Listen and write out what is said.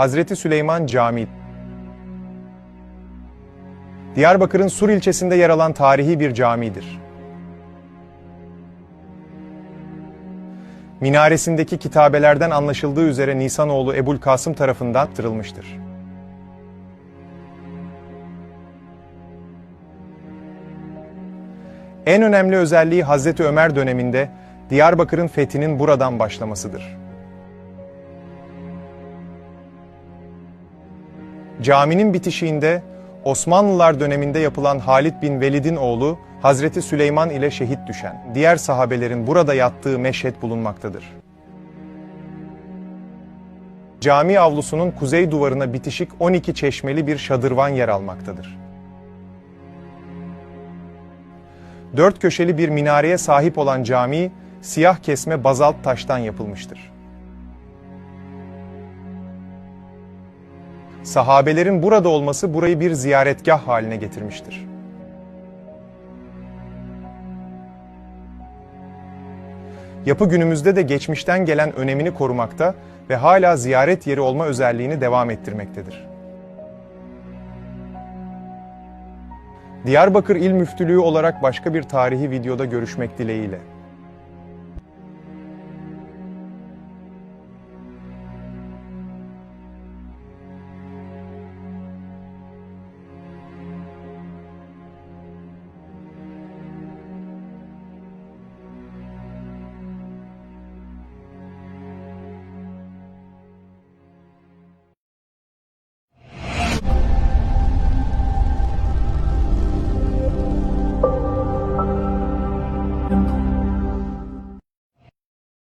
Hazreti Süleyman Camii. Diyarbakır'ın Sur ilçesinde yer alan tarihi bir camidir. Minaresindeki kitabelerden anlaşıldığı üzere Nisanoğlu Ebul Kasım tarafından yaptırılmıştır. En önemli özelliği Hazreti Ömer döneminde Diyarbakır'ın fethinin buradan başlamasıdır. Caminin bitişiğinde Osmanlılar döneminde yapılan Halid bin Velid'in oğlu Hazreti Süleyman ile şehit düşen diğer sahabelerin burada yattığı meşhet bulunmaktadır. Cami avlusunun kuzey duvarına bitişik 12 çeşmeli bir şadırvan yer almaktadır. Dört köşeli bir minareye sahip olan cami, siyah kesme bazalt taştan yapılmıştır. Sahabelerin burada olması burayı bir ziyaretgah haline getirmiştir. Yapı günümüzde de geçmişten gelen önemini korumakta ve hala ziyaret yeri olma özelliğini devam ettirmektedir. Diyarbakır İl Müftülüğü olarak başka bir tarihi videoda görüşmek dileğiyle.